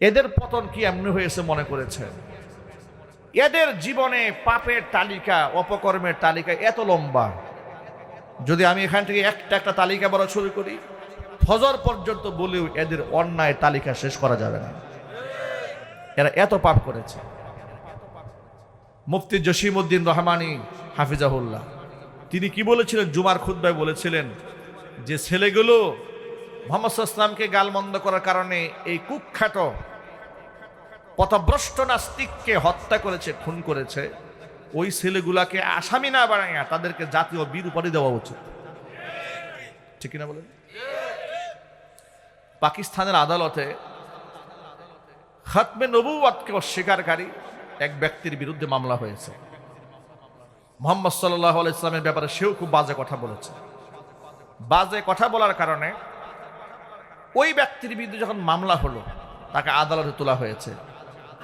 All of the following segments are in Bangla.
এদের পতন কি এমনি হয়েছে মনে করেছে এদের জীবনে পাপের তালিকা, অপকর্মের তালিকা এত লম্বা। যদি আমি এখান থেকে একটা একটা তালিকা বলা শুরু করি, ফজর পর্যন্ত বলেও এদের অন্যায় তালিকা শেষ করা যাবে না। এরা এত পাপ করেছে। মুফতি জসিমউদ্দিন রহমানি, হাফিজাহুল্লাহ, তিনি কি বলেছিলেন? জুমার খুদ্ায় বলেছিলেন যে ছেলেগুলো মোহাম্মদ ইসলামকে গালমন্দ করার কারণে এই কুখ্যাত পথভ্রষ্ট নাস্তিককে হত্যা করেছে, খুন করেছে, ওই ছেলেগুলাকে আসামি না বানাইয়া তাদেরকে জাতীয় বীর উপাধি দেওয়া উচিত। ঠিক কিনা বলেন? পাকিস্তানের আদালতে খাতমে নবুয়াতকে অস্বীকারী এক ব্যক্তির বিরুদ্ধে মামলা হয়েছে। মোহাম্মদ সাল্লাহ ইসলামের ব্যাপারে সেও খুব বাজে কথা বলেছে। বাজে কথা বলার কারণে ওই ব্যক্তির বিরুদ্ধে যখন মামলা হলো, তাকে আদালতে তোলা হয়েছে।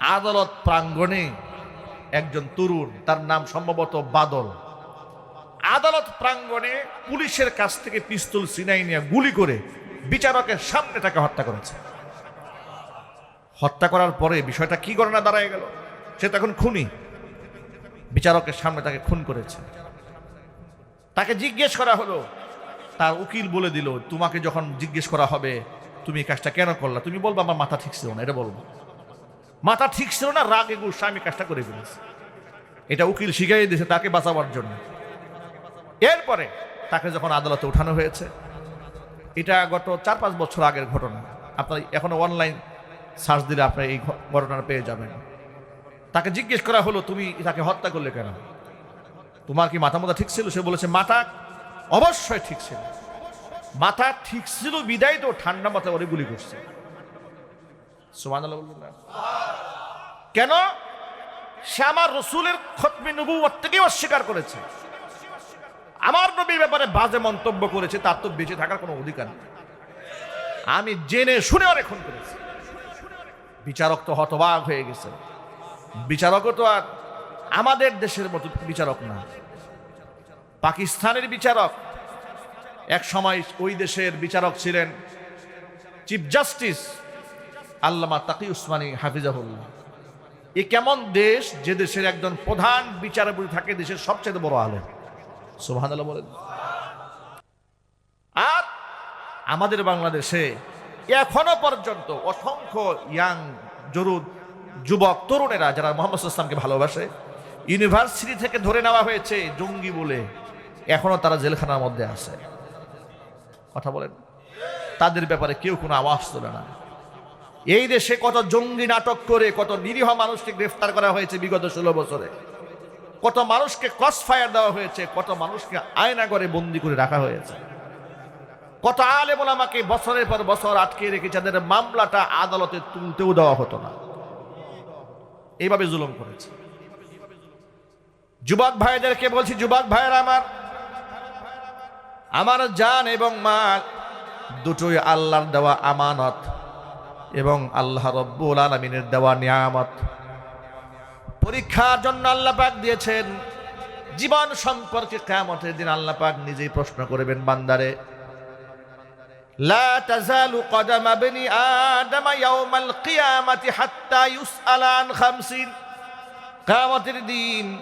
আদালত প্রাঙ্গণে একজন তরুণ, তার নাম সম্ভবত বাদল। আদালত প্রাঙ্গণে পুলিশের কাছ থেকে পিস্তল সিনাই নিয়ে গুলি করে বিচারকের সামনে তাকে হত্যা করেছে। হত্যা করার পরে বিষয়টা কি ঘটনা দাঁড়ায় গেল, সে তখন খুনি। বিচারকের সামনে তাকে খুন করেছে। তাকে জিজ্ঞেস করা হলো, তার উকিল বলে দিল, তোমাকে যখন জিজ্ঞেস করা হবে, তুমি এই কাজটা কেন করলা? তুমি বলব আমার মাথা ঠিক ছিল না, এটা বলব। মাথা ঠিক ছিল না, রাগে গুসা, আমি কাজটা করে ফেলেছি। এটা উকিল শিখাই দিয়েছে তাকে বাঁচাবার জন্য। এরপরে তাকে যখন আদালতে উঠানো হয়েছে, এটা গত চার পাঁচ বছর আগের ঘটনা। আপনার এখনও অনলাইন সার্চ দিলে আপনি এই ঘটনাটা পেয়ে যাবেন। তাকে জিজ্ঞেস করা হলো, তুমি তাকে হত্যা করলে কেন? তোমার কি মাথা মাথা ঠিক ছিল? সে বলেছে, মাথা অবশ্যই ঠিক ছিল। মাথা ঠিক ছিল বিদায় তো ঠান্ডা মাথায় ওরে গুলি করছে। কেন? সে আমার রসুলের খতমি নবুয়ত থেকেই অস্বীকার করেছে। আমার নবীর ব্যাপারে বাজে মন্তব্য করেছে, তার তো বেঁচে থাকার কোনো অধিকার নেই। আমি জেনে শুনে অনেক করেছি। বিচারক তো হতবাক হয়ে গেছে। বিচারকও তো আর আমাদের দেশের মতো বিচারক না। পাকিস্তানের বিচারক। এক সময় ওই দেশের বিচারক ছিলেন চিফ জাস্টিস আল্লামা তাকি উসমানী হাফিজাহুল্লাহ। এ কেমন দেশ যে দেশের একজন প্রধান বিচারপতি থাকে, দেশের সবচেয়ে বড় আলেম? সুবহান বলেন। আর আমাদের বাংলাদেশে এখনও পর্যন্ত অসংখ্য ইয়াং জরুদ যুবক, তরুণেরা, যারা মোহাম্মদ ইসলামকে ভালোবাসে, ইউনিভার্সিটি থেকে ধরে নেওয়া হয়েছে জঙ্গি বলে, এখনও তারা জেলখানার মধ্যে আছে। কথা বলেন। তাদের ব্যাপারে কেউ কোনো আওয়াজ তোলে না। এই দেশে কত জঙ্গি নাটক করে, কত নিরীহ মানুষকে গ্রেফতার করা হয়েছে বিগত ষোলো বছরে। কত মানুষকে ক্রস ফায়ার দেওয়া হয়েছে, কত মানুষকে আয়না করে বন্দি করে রাখা হয়েছে। কত আলেম আমাকে বছরের পর বছর আটকে রেখে যাদের মামলাটা আদালতে তুলতেও দেওয়া হতো না। এইভাবে জুলুম করেছে। যুবক ভাইদেরকে বলছি, যুবক ভাইয়ের আমার আমার জান এবং মাল, দুটোই আল্লাহর দেওয়া আমানত। এবং আল্লাহ রব্বুল আলমিনের দেওয়া নিয়ামত। পরীক্ষার জন্য আল্লাহ পাক দিয়েছেন, জীবন সম্পর্কে কেমতের দিন আল্লাহ পাক নিজেই প্রশ্ন করবেন বান্দারে হাত্তা দিন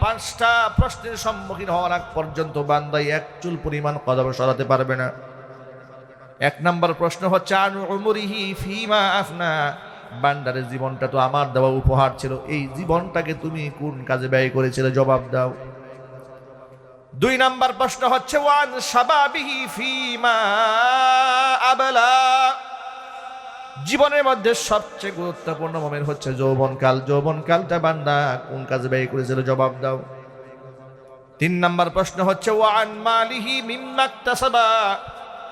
পাঁচটা প্রশ্নের সম্মুখীন হওয়ার আগ পর্যন্ত বান্দাই এক চুল পরিমাণ কদম সরাতে পারবে না। এক নম্বর প্রশ্ন হচ্ছে ফিমা আফনা? বান্দারের জীবনটা তো আমার দেওয়া উপহার ছিল। এই জীবনটাকে তুমি কোন কাজে ব্যয় করেছিলে? জবাব দাও। দুই নাম্বার প্রশ্ন হচ্ছে, ওয়ান সাবাবিহি ফিমা আবলা? জীবনের মধ্যে সবচেয়ে গুরুত্বপূর্ণ মোমেন্ট হচ্ছে যৌবনকাল। যৌবনকালটা বান্দা কোন কাজে ব্যয় করেছিল? জবাব দাও। তিন নাম্বার প্রশ্ন হচ্ছে, ওয়ান মালিহি মিম্মাক্তাসাবা?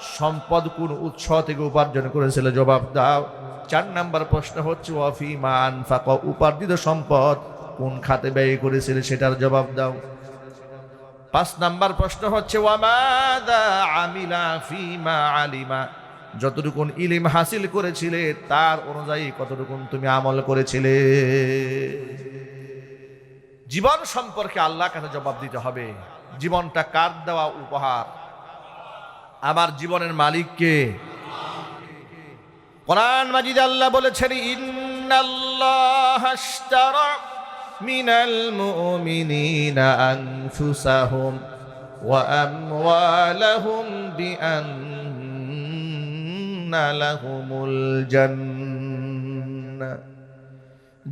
সম্পদ কোন উৎস থেকে উপার্জন করেছিল? জবাব দাও। চার নাম্বার প্রশ্ন হচ্ছে, ওয়াফি মান ফাঁকা উপার্জিত সম্পদ কোন খাতে ব্যয় করেছিল? সেটার জবাব দাও। পাঁচ নাম্বার প্রশ্ন হচ্ছে ওয়ামাদা আমিলা ফিমা আলিমা? যতটুকুন ইলিম হাসিল করেছিলে, তার অনুযায়ী কতটুকু তুমি আমল করেছিলে? জীবন সম্পর্কে আল্লাহ কাছে জবাব দিতে হবে। জীবনটা কার দেওয়া উপহার? আমার জীবনের মালিককে কোরআন মাজিদ আল্লাহ বলেছেন ওয়া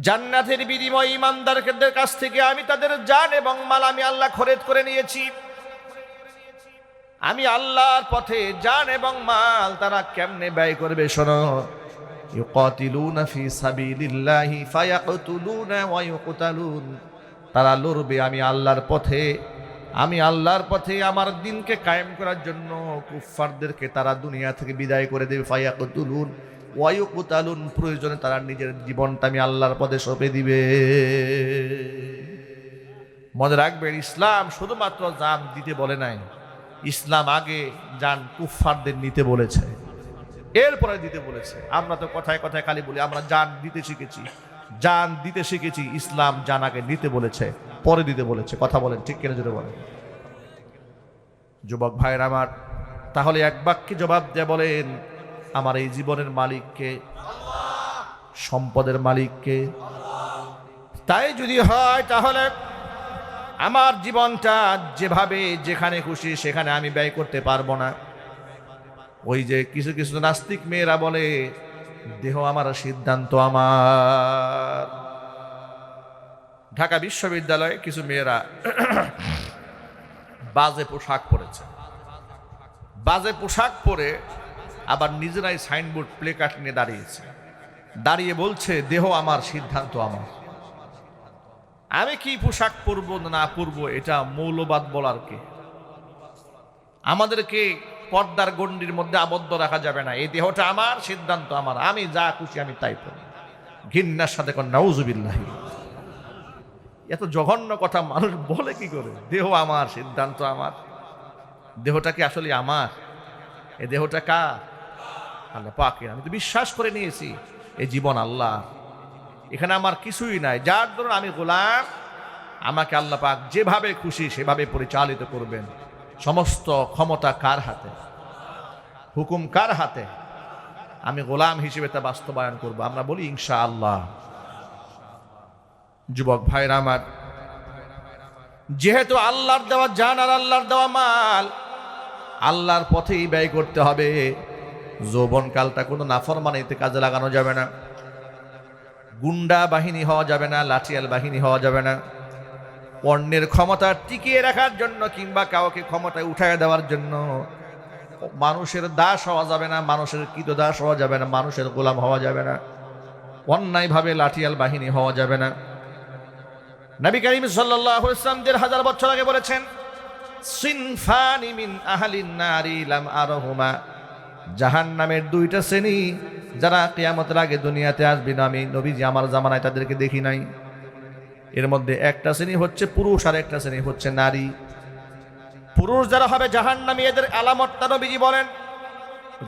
জান্নাতের বিনিময় ইমানদারদের কাছ থেকে আমি তাদের জান এবং মাল আমি আল্লাহ খরেদ করে নিয়েছি। আমি আল্লাহর পথে যান এবং মাল তারা কেমনে ব্যয় করবে, শোনো। তারা লড়বে আমি আল্লাহর পথে। আমি আল্লাহর পথে আমার দিনকে কায়েম করার জন্য কুফফারদেরকে তারা দুনিয়া থেকে বিদায় করে দেবে। ফায়াকতুলুন ওয়া ইউকতালুন, প্রয়োজনে তারা নিজের জীবনটা আমি আল্লাহর পথে সঁপে দিবে। মনে রাখবেন, ইসলাম শুধুমাত্র জান দিতে বলে নাই। ইসলাম আগে যান কুফফারদের নিতে বলেছে। এরপরে দিতে বলেছে। আমরা তো কথায় কথায় খালি বলি, আমরা জান দিতে শিখেছি। জান দিতে শিখেছি, ইসলাম জান আগে নিতে বলেছে, পরে দিতে বলেছে। কথা বলেন, ঠিক কেন যেতে বলেন। যুবক ভাইয়ের আমার, তাহলে এক বাক্যে জবাব দিয়ে বলেন, আমার এই জীবনের মালিককে, সম্পদের মালিককে। তাই যদি হয় তাহলে আমার জীবনটা যেভাবে যেখানে খুশি সেখানে আমি ব্যয় করতে পারব না। ওই যে কিছু কিছু নাস্তিক মেয়েরা বলে, দেহ আমার সিদ্ধান্ত আমার। ঢাকা বিশ্ববিদ্যালয়ে কিছু মেয়েরা বাজে পোশাক পরেছে। বাজে পোশাক পরে আবার নিজেরাই সাইনবোর্ড প্লে কার্ড নিয়ে দাঁড়িয়েছে। দাঁড়িয়ে বলছে, দেহ আমার সিদ্ধান্ত আমার। আমি কি পোশাক পরব না পরব, এটা মৌলবাদ বলার কে? আমাদেরকে পর্দার গণ্ডির মধ্যে আবদ্ধ রাখা যাবে না। এই দেহটা আমার, সিদ্ধান্ত আমার। আমি যা খুশি আমি তাই পড়ি ঘিন্নার সাথে নাউজুবিল্লাহ। এত জঘন্য কথা মানুষ বলে কি করে? দেহ আমার, সিদ্ধান্ত আমার। দেহটা কি আসলে আমার? এ দেহটা কার? আল্লাহ পাকে আমি তো বিশ্বাস করে নিয়েছি এই জীবন আল্লাহ এখানে আমার কিছুই নাই। যার ধরুন আমি গোলাম, আমাকে আল্লাহ পাক যেভাবে খুশি সেভাবে পরিচালিত করবেন। সমস্ত ক্ষমতা কার হাতে? হুকুম কার হাতে? আমি গোলাম হিসেবে তা বাস্তবায়ন করব। আমরা বলি ইনশা আল্লাহ যুবক ভাইরা আমার, যেহেতু আল্লাহর দেওয়া জান আর আল্লাহর দেওয়া মাল, আল্লাহর পথেই ব্যয় করতে হবে। যৌবন কালটা কোনো নাফরমানিতে কাজে লাগানো যাবে না। গুন্ডা বাহিনী হওয়া যাবে না, লাঠিয়াল বাহিনী হওয়া যাবে না। অন্যের ক্ষমতা টিকিয়ে রাখার জন্য কিংবা কাউকে ক্ষমতায় উঠায় দেওয়ার জন্য মানুষের দাস হওয়া যাবে না, মানুষের কৃত দাস হওয়া যাবে না, মানুষের গোলাম হওয়া যাবে না। অন্যায়ভাবে লাঠিয়াল বাহিনী হওয়া যাবে না। নবী করিম ওয়াসাল্লাম দেড় হাজার বছর আগে বলেছেন, সিনফানি মিন আহলিন নারি লাম আরহুমা। জাহান্নামের দুইটা শ্রেণি যারা কিয়ামতের আগে দুনিয়াতে আসবে না, আমি নবীজি আমার জামানায় তাদেরকে দেখি নাই। এর মধ্যে একটা শ্রেণি হচ্ছে পুরুষ আর একটা শ্রেণি হচ্ছে নারী। পুরুষ যারা হবে জাহান্নামী, এদের আলামতটা নবীজি বলেন,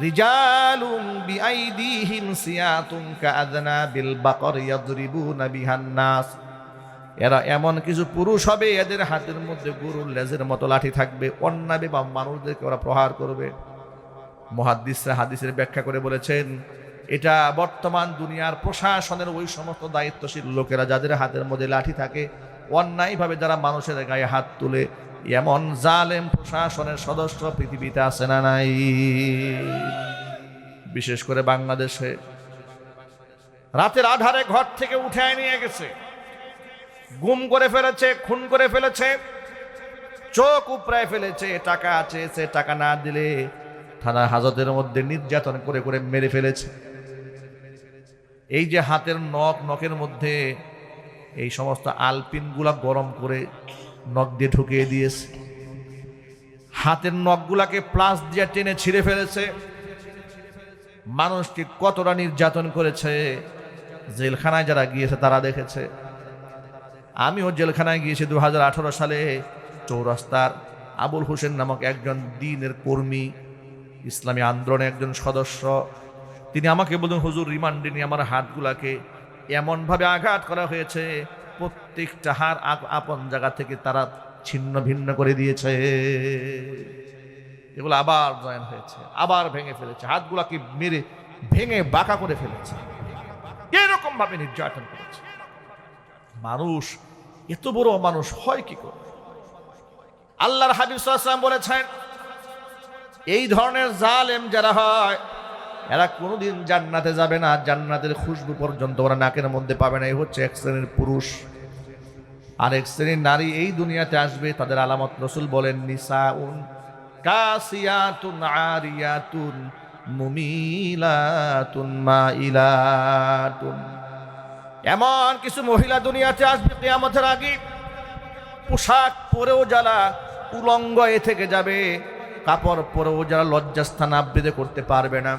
রিজালুম বিআইদিহিম সিয়াতুন কাআদনা বিল বাকর ইয়াদরিবুনা বিহান নাস। এরা এমন কিছু পুরুষ হবে, এদের হাতের মধ্যে গরুর লেজের মতো লাঠি থাকবে, অন্যাবে বা মানুষদেরকে ওরা প্রহার করবে। মহাদ্দিসরা হাদিসের ব্যাখ্যা করে বলেছেন এটা বর্তমান দুনিয়ার প্রশাসনের ওই সমস্ত দায়িত্বশীল লোকেরা যাদের হাতের মধ্যে লাঠি থাকে, অন্যায়ভাবে যারা মানুষের গায়ে হাত তুলে, এমন জালেম প্রশাসনের সদস্য পৃথিবীতে আছে না নাই। বিশেষ করে বাংলাদেশে। রাতের আধারে ঘর থেকে উঠে নিয়ে গেছে। গুম করে ফেলেছে, খুন করে ফেলেছে, চোখ উপড়ায় ফেলেছে, টাকা আছে সে টাকা না দিলে থানা হাজতের মধ্যে নির্যাতন করে করে মেরে ফেলেছে। এই যে হাতের নখ, নখের মধ্যে এই সমস্ত আলপিনগুলা গরম করে নখ দিয়ে ঢুকিয়ে দিয়েছে। হাতের নখগুলাকে প্লাস দিয়ে টেনে ছিঁড়ে ফেলেছে। মানুষকে কতটা নির্যাতন করেছে, জেলখানায় যারা গিয়েছে তারা দেখেছে। আমিও জেলখানায় গিয়েছি দু হাজার আঠারো সালে, চৌরাস্তার আবুল হোসেন নামক একজন দিনের কর্মী, ইসলামী আন্দোলনের একজন সদস্য। তিনি আমাকে বললেন, হুজুর, রিমান্ডে নিয়ে আমার হাতগুলাকে এমনভাবে আঘাত করা হয়েছে, প্রত্যেকটা হার আপ- আপন জায়গা থেকে তারা ছিন্ন ভিন্ন করে দিয়েছে। এগুলো আবার জয়েন হয়েছে, আবার ভেঙে ফেলেছে, হাতগুলাকে মেরে ভেঙে বাঁকা করে ফেলেছে। এরকম ভাবে নির্যাতন করেছে। মানুষ, এত বড় মানুষ হয় কি করে? আল্লাহর হাবিব বলেছেন, এই ধরনের জালেম যারা হয় এরা কোনোদিন জান্নাতে যাবে না, জান্নাতের খুশবু পর্যন্ত ওরা নাকের মধ্যে পাবে না। এই হচ্ছে এক শ্রেণির পুরুষ। আর এক শ্রেণির নারী এই দুনিয়াতে আসবে, তাদের আলামত রসুল বলেন, নিসাউন কাসিয়াতুন আরিয়াতুন মুমিলাতুন মাইলাতুন। এমন কিছু মহিলা দুনিয়াতে আসবে কিয়ামতের আগে, পোশাক পরেও যারা উলঙ্গ এ থেকে যাবে, কাপড় পরেও যারা লজ্জাস্থান আবৃত্তি করতে পারবে না।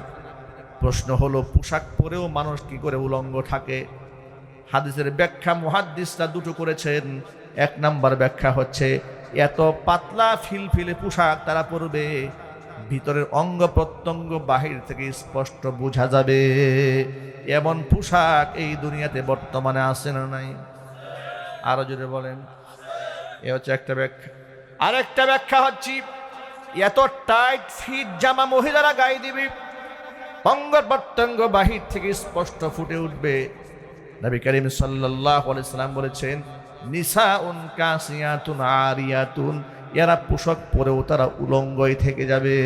প্রশ্ন হলো, পোশাক পরেও মানুষ কি করে উলঙ্গ থাকে? হাদিসের ব্যাখ্যা মুহাদ্দিসরা দুটো করেছেন। এক নাম্বার ব্যাখ্যা হচ্ছে, এত পাতলা ফিলফিলে পোশাক তারা পরবে, ভিতরের অঙ্গ প্রত্যঙ্গ বাহির থেকে স্পষ্ট বোঝা যাবে। এমন পোশাক এই দুনিয়াতে বর্তমানে আছে না নাই? আরও জোরে বলেন। এ হচ্ছে একটা ব্যাখ্যা। আরেকটা ব্যাখ্যা হচ্ছে, এত টাইট ফিট জামা মহিলারা গায়ে দিবে অঙ্গ প্রত্যঙ্গ বাহির থেকে স্পষ্ট ফুটে উঠবে। নবী করিম সাল্লাম বলেছেন, নিসাউন কাসিয়াতুন আরিয়াতুন এরা পোশাক পরেও তারা উলঙ্গই থেকে যাবে।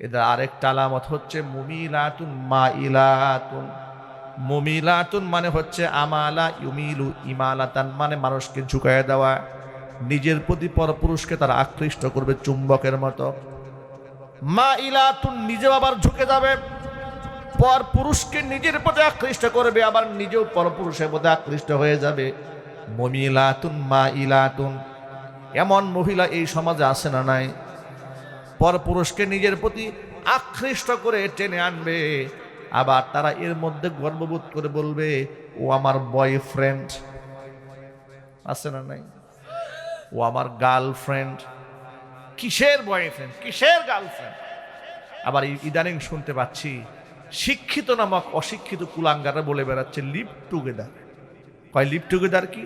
এদের আরেকটা আলামত হচ্ছে, মুমিলাতুন মাইলাতুন মুমিলাতুন মানে হচ্ছে, আমালা ইউমিলু ইমালাতান মানে মানুষকে ঝুঁকায় দেওয়া। নিজের প্রতি পরপুরুষকে তারা আকৃষ্ট করবে চুম্বকের মতো। মা ইলাতুন নিজেও আবার ঝুঁকে যাবে। পর পুরুষকে নিজের প্রতি আকৃষ্ট করবে, আবার নিজেও পরপুরুষের প্রতি আকৃষ্ট হয়ে যাবে। মমিলাতুন, মা ইলাতুন, এমন মহিলা এই সমাজে আসে না নাই? পরপুরুষকে নিজের প্রতি আকৃষ্ট করে টেনে আনবে, আবার তারা এর মধ্যে গর্ববোধ করে বলবে, ও আমার বয়ফ্রেন্ড আছে না নাই? ও আমার গার্লফ্রেন্ড কিসের বয়ফ্রেন্ড কিসের গার্লফ্রেন্ড আবার ইদানিং শুনতে পাচ্ছি, শিক্ষিত নামক অশিক্ষিত কুলাঙ্গারা বলে বেড়াচ্ছে লিভ টুগেদার কয় লিভ টুগেদার কি?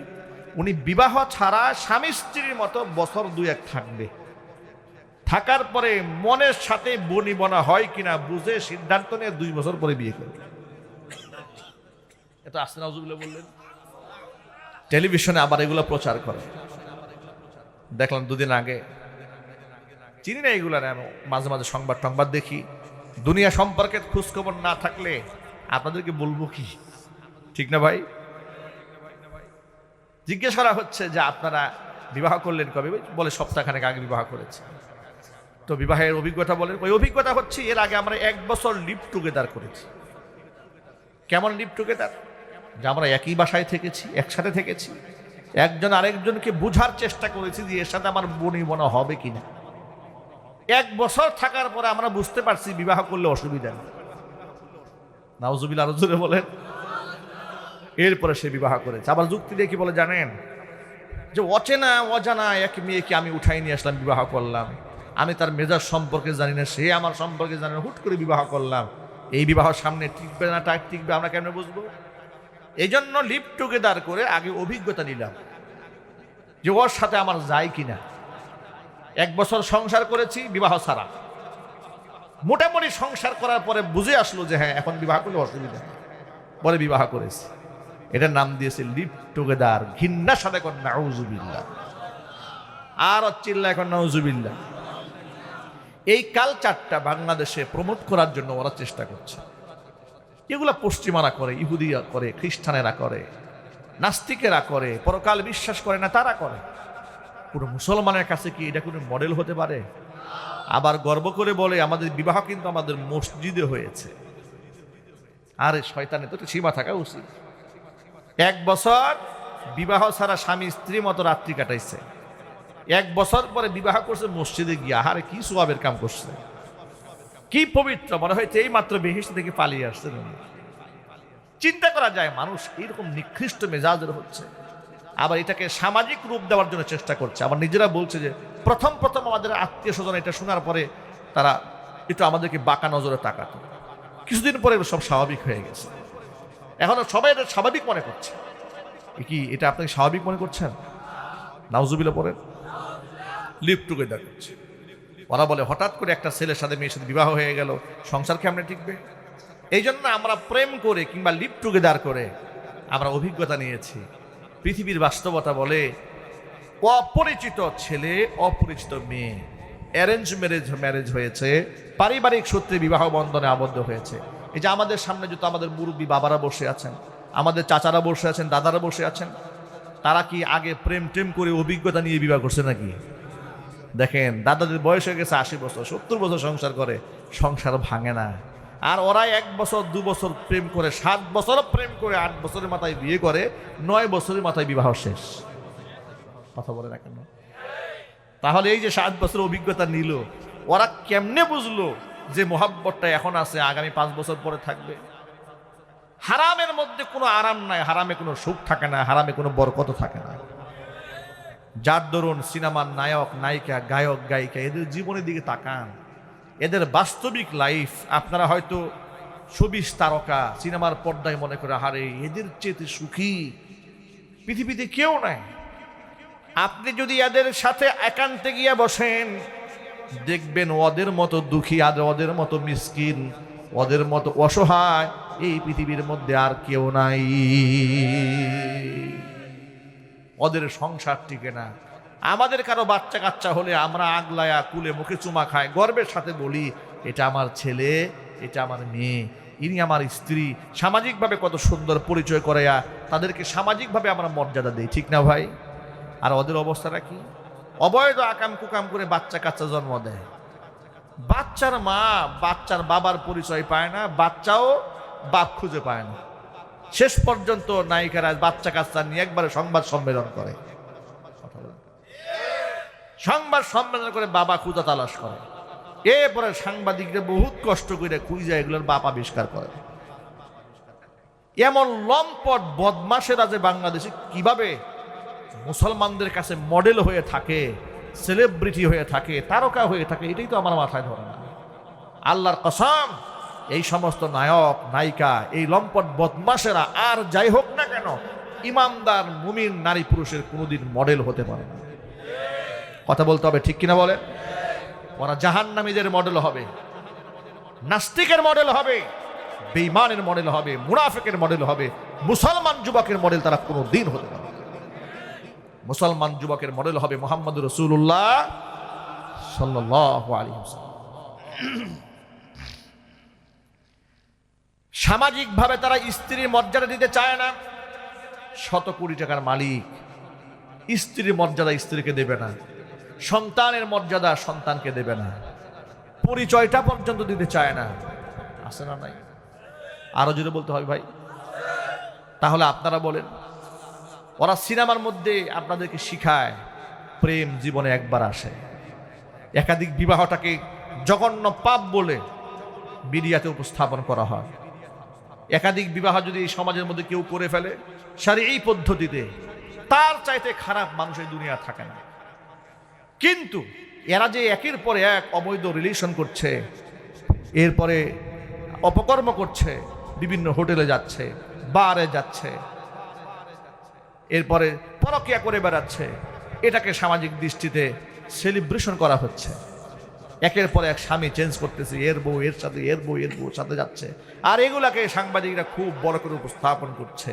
উনি বিবাহ ছাড়া স্বামী স্ত্রীর মতো বছর দুই এক থাকবে। থাকার পরে মনের সাথে বনি বনা হয় কিনা বুঝে সিদ্ধান্ত নিয়ে দুই বছর পরে বিয়ে করবে। এটা আসতে নজরুল্লাহ বললেন। টেলিভিশনে আবার এগুলো প্রচার করে। দেখলাম দুদিন আগে চিনি না এগুলো আমি মাঝে মাঝে সংবাদ সংবাদ দেখি। দুনিয়া সম্পর্কে খোঁজখবর না থাকলে আপনাদেরকে বলব কি? ঠিক না ভাই? জিজ্ঞেস করা হচ্ছে যে আপনারা বিবাহ করলেন কবে? বলে সপ্তাহখানেক আগে বিবাহ করেছে। তো বিবাহের অভিজ্ঞতা বলেন। ওই অভিজ্ঞতা হচ্ছে এর আগে আমরা এক বছর লিভ টুগেদার করেছি। কেমন লিভ টুগেদার যে আমরা একই বাসায় থেকেছি, একসাথে থেকেছি। একজন আরেকজনকে বুঝার চেষ্টা করেছি যে এর সাথে আমার বনি বনা হবে কিনা। এক বছর থাকার পরে আমরা বুঝতে পারছি বিবাহ করলে অসুবিধা নেই। নাউজুবিল আরও জোরে বলেন। এরপরে সে বিবাহ করেছে। আবার যুক্তি দিয়ে কি বলে জানেন? যে অচেনা, অজানা এক মেয়েকে আমি উঠাই নিয়ে আসলাম, বিবাহ করলাম। আমি তার মেজাজ সম্পর্কে জানি না, সে আমার সম্পর্কে জানে না, হুট করে বিবাহ করলাম। এই বিবাহ সামনে টিকবে না টাক টিকবে, আমরা কেন বুঝব? এই জন্য লিভ টুগেদার করে আগে অভিজ্ঞতা নিলাম। যে ওর সাথে আমার যায় কিনা। এক বছর সংসার করেছি, বিবাহ ছাড়া মোটামুটি সংসার করার পরে বুঝে আসলো যে হ্যাঁ এখন বিবাহ করলে অসুবিধা পরে বিবাহ করেছি। এটার নাম দিয়েছে লিভ টুগেদার ঘিন্না সাথে এখন নাউজুবিল্লা আর চিল্লা এখন নাউজুবিল্লা এই কালচারটা বাংলাদেশে প্রমোট করার জন্য ওরা চেষ্টা করছে। এগুলো পশ্চিমারা করে, ইহুদিরা করে, খ্রিস্টানেরা করে, নাস্তিকেরা করে, পরকাল বিশ্বাস করে না, তারা করে। কোনো মুসলমানের কাছে কি এটা কোনো মডেল হতে পারে? আবার গর্ব করে বলে, আমাদের বিবাহ কিন্তু আমাদের মসজিদে হয়েছে। আরে শয়তানে তো সীমা থাকা উচিত। এক বছর বিবাহ ছাড়া স্বামী স্ত্রী মতো রাত্রি কাটাইছে। এক বছর পরে বিবাহ করছে মসজিদে গিয়ে। আহারে, কি সোয়াবের কাম করছে? কি পবিত্র, মনে হয়েছে এই মাত্র বেহিস থেকে পালিয়ে আসছে। চিন্তা করা যায়, মানুষ এইরকম নিকৃষ্ট মেজাজের হচ্ছে। আবার এটাকে সামাজিক রূপ দেওয়ার জন্য চেষ্টা করছে। আবার নিজেরা বলছে যে প্রথম প্রথম আমাদের আত্মীয় স্বজন এটা শোনার পরে তারা একটু আমাদেরকে বাঁকা নজরে তাকাতো। কিছুদিন পরে সব স্বাভাবিক হয়ে গেছে। এখন সবাই এটা স্বাভাবিক মনে করছে। কি, এটা আপনি স্বাভাবিক মনে করছেন? নাউজুবিল্লা পরে লিভ টুগেদার করছে। ওরা বলে, হঠাৎ করে একটা ছেলের সাথে মেয়ের সাথে বিবাহ হয়ে গেল, সংসার কেমনে টিকবে? এই জন্য আমরা প্রেম করে কিংবা লিভ টুগেদার করে আমরা অভিজ্ঞতা নিয়েছি। পৃথিবীর বাস্তবতা বলে, অপরিচিত ছেলে, অপরিচিত মেয়ে অ্যারেঞ্জ ম্যারেজ ম্যারেজ হয়েছে, পারিবারিক সূত্রে বিবাহ বন্ধনে আবদ্ধ হয়েছে। এই যে আমাদের সামনে যত আমাদের মুরব্বী বাবারা বসে আছেন, আমাদের চাচারা বসে আছেন, দাদারা বসে আছেন, তারা কি আগে প্রেম টেম করে অভিজ্ঞতা নিয়ে বিবাহ করছে নাকি? দেখেন, দাদাদের বয়স হয়ে গেছে আশি বছর, সত্তর বছর সংসার করে, সংসার ভাঙে না। আর ওরা এক বছর, দু বছর প্রেম করে, সাত বছর প্রেম করে আট বছরের মাথায় বিয়ে করে, নয় বছরের মাথায় বিবাহ শেষ। কথা বলে না কেন? তাহলে এই যে সাত বছর অভিজ্ঞতা নিল, ওরা কেমনে বুঝলো যে মোহাব্বতটা এখন আছে, আগামী পাঁচ বছর পরে থাকবে? হারামের মধ্যে কোনো আরাম নাই, হারামে কোনো সুখ থাকে না, হারামে কোনো বরকত থাকে না। যার দরুন সিনেমার নায়ক, নায়িকা, গায়ক, গায়িকা, এদের জীবনের দিকে তাকান। এদের বাস্তবিক লাইফ আপনারা হয়তো ছবিশ তারকা, সিনেমার পর্দায় মনে করে হারে এদের চেয়ে সুখী পৃথিবীতে কেউ নাই। আপনি যদি এদের সাথে একান্তে গিয়া বসেন, দেখবেন ওদের মতো দুঃখী আর ওদের মতো মিসকিন, ওদের মতো অসহায় এই পৃথিবীর মধ্যে আর কেউ নাই। ওদের সংসার টিকে না। আমাদের কারও বাচ্চা কাচ্চা হলে আমরা আগলায়া কুলে মুখে চুমা খাই, গর্বের সাথে বলি, এটা আমার ছেলে, এটা আমার মেয়ে, ইনি আমার স্ত্রী। সামাজিকভাবে কত সুন্দর পরিচয় করাইয়া তাদেরকে সামাজিকভাবে আমরা মর্যাদা দিই, ঠিক না ভাই? আর ওদের অবস্থাটা কি? অবৈধ আকাম কুকাম করে বাচ্চা কাচ্চা জন্ম দেয়। বাচ্চার মা বাচ্চার বাবার পরিচয় পায় না, বাচ্চাও বাপ খুঁজে পায় না। শেষ পর্যন্ত নায়িকারা বাচ্চা কাচ্চা নিয়ে একবারে সংবাদ সম্মেলন করে। সংবাদ সম্মেলন করে বাবা খুঁজা তালাশ করে। এরপরে সাংবাদিকরা বহুত কষ্ট করে খুঁজে এগুলোর বাপ আবিষ্কার করে। এমন লম্পট বদমাসেরা যে বাংলাদেশে কীভাবে মুসলমানদের কাছে মডেল হয়ে থাকে সেলিব্রিটি হয়ে থাকে, তারকা হয়ে থাকে, এটাই তো আমার মাথায় ধরে না। আল্লাহর কসম, এই সমস্ত নায়ক, নায়িকা, এই লম্পট বদমাসেরা আর যাই হোক না কেন, ইমানদার, মুমিন, নারী, পুরুষের কোনোদিন মডেল হতে পারে না। কথা বলতে হবে, ঠিক কিনা বলেন? ওরা জাহান্নামীদের মডেল হবে। নাস্তিকের মডেল হবে, বেঈমানের মডেল হবে, মুনাফিকের মডেল হবে, মুসলমান যুবকের মডেল তারা কোনো দিন হতে পারে মুসলমান যুবকের মডেল হবে মোহাম্মদ রসুল্লাহ সাল্লাহ সামাজিকভাবে তারা স্ত্রীর মর্যাদা দিতে চায় না। শত কোটি টাকার মালিক, স্ত্রীর মর্যাদা স্ত্রীকে দেবে না। সন্তানের মর্যাদা সন্তানকে দেবে না। পরিচয়টা পর্যন্ত দিতে চায় না। আছে না নাই? আরও যদি বলতে হয় ভাই। তাহলে আপনারা বলেন, ওরা সিনেমার মধ্যে আপনাদেরকে শিখায়, প্রেম জীবনে একবার আসে। একাধিক বিবাহটাকে জঘন্য পাপ বলে মিডিয়াতে উপস্থাপন করা হয়। একাধিক বিবাহ যদি এই সমাজের মধ্যে কেউ করে ফেলে সারি এই পদ্ধতিতে, তার চাইতে খারাপ মানুষের দুনিয়া থাকে না। কিন্তু এরা যে একের পরে এক অবৈধ রিলেশন করছে, এরপরে অপকর্ম করছে, বিভিন্ন হোটেলে যাচ্ছে বারে যাচ্ছে, এরপরে পরকিয়া করে বেড়াচ্ছে, এটাকে সামাজিক দৃষ্টিতে সেলিব্রেশন করা হচ্ছে। একের পর এক স্বামী চেঞ্জ করতেছে, এর বউ, এর সাথে, এর বউ, এর বউর সাথে যাচ্ছে। আর এগুলাকে সাংবাদিকরা খুব বড় করে উপস্থাপন করছে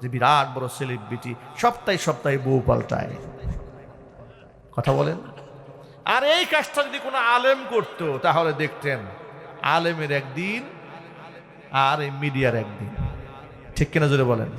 যে বিরাট বড় সেলিব্রিটি সপ্তাহে সপ্তাহে বউ পাল্টায়। কথা বলেন। আর এই কাজটা যদি কোনো আলেম করত, তাহলে দেখতেন আলেমের একদিন আর এই মিডিয়ার একদিন। ঠিক কিনা জোরে বলেন?